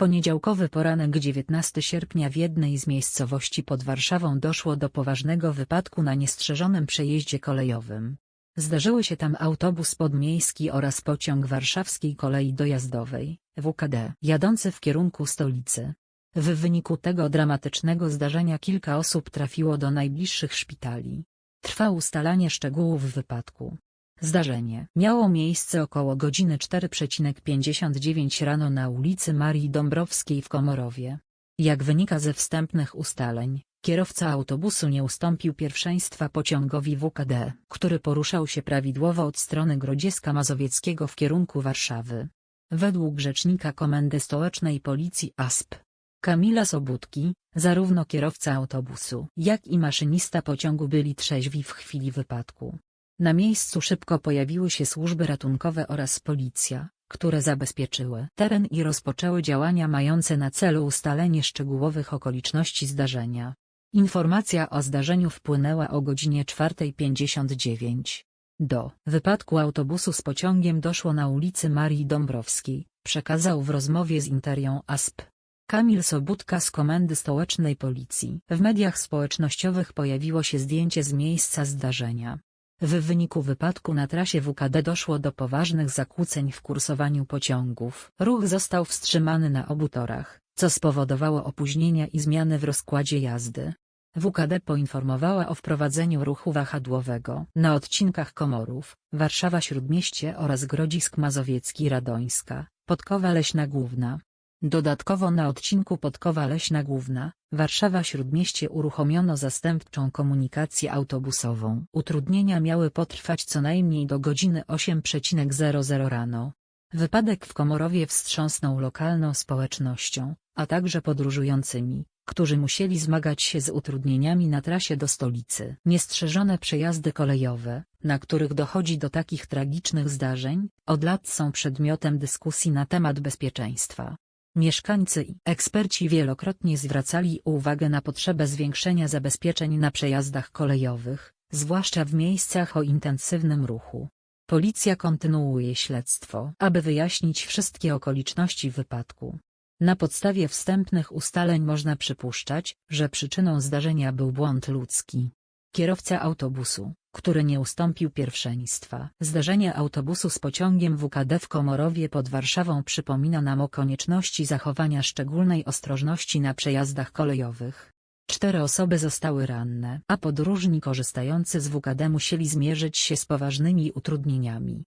poniedziałkowy poranek 19 sierpnia w jednej z miejscowości pod Warszawą doszło do poważnego wypadku na niestrzeżonym przejeździe kolejowym. Zdarzyły się tam autobus podmiejski oraz pociąg warszawskiej kolei dojazdowej, WKD, jadący w kierunku stolicy. W wyniku tego dramatycznego zdarzenia kilka osób trafiło do najbliższych szpitali. Trwa ustalanie szczegółów wypadku. Zdarzenie miało miejsce około godziny 4.59 rano na ulicy Marii Dąbrowskiej w Komorowie. Jak wynika ze wstępnych ustaleń, kierowca autobusu nie ustąpił pierwszeństwa pociągowi WKD, który poruszał się prawidłowo od strony Grodziska Mazowieckiego w kierunku Warszawy. Według rzecznika Komendy Stołecznej Policji ASP, Kamila Sobudki, zarówno kierowca autobusu, jak i maszynista pociągu byli trzeźwi w chwili wypadku. Na miejscu szybko pojawiły się służby ratunkowe oraz policja, które zabezpieczyły teren i rozpoczęły działania mające na celu ustalenie szczegółowych okoliczności zdarzenia. Informacja o zdarzeniu wpłynęła o godzinie 4.59. Do wypadku autobusu z pociągiem doszło na ulicy Marii Dąbrowskiej, przekazał w rozmowie z Interią ASP. Kamil Sobudka z Komendy Stołecznej Policji. W mediach społecznościowych pojawiło się zdjęcie z miejsca zdarzenia. W wyniku wypadku na trasie WKD doszło do poważnych zakłóceń w kursowaniu pociągów. Ruch został wstrzymany na obu torach, co spowodowało opóźnienia i zmiany w rozkładzie jazdy. WKD poinformowała o wprowadzeniu ruchu wahadłowego na odcinkach Komorów, Warszawa-Śródmieście oraz Grodzisk Mazowiecki-Radońska, Podkowa Leśna Główna. Dodatkowo na odcinku Podkowa Leśna Główna, Warszawa-Śródmieście uruchomiono zastępczą komunikację autobusową. Utrudnienia miały potrwać co najmniej do godziny 8.00 rano. Wypadek w Komorowie wstrząsnął lokalną społecznością, a także podróżującymi, którzy musieli zmagać się z utrudnieniami na trasie do stolicy. Niestrzeżone przejazdy kolejowe, na których dochodzi do takich tragicznych zdarzeń, od lat są przedmiotem dyskusji na temat bezpieczeństwa. Mieszkańcy i eksperci wielokrotnie zwracali uwagę na potrzebę zwiększenia zabezpieczeń na przejazdach kolejowych, zwłaszcza w miejscach o intensywnym ruchu. Policja kontynuuje śledztwo, aby wyjaśnić wszystkie okoliczności wypadku. Na podstawie wstępnych ustaleń można przypuszczać, że przyczyną zdarzenia był błąd ludzki. Kierowca autobusu, który nie ustąpił pierwszeństwa. Zdarzenie autobusu z pociągiem WKD w Komorowie pod Warszawą przypomina nam o konieczności zachowania szczególnej ostrożności na przejazdach kolejowych. Cztery osoby zostały ranne, a podróżni korzystający z WKD musieli zmierzyć się z poważnymi utrudnieniami.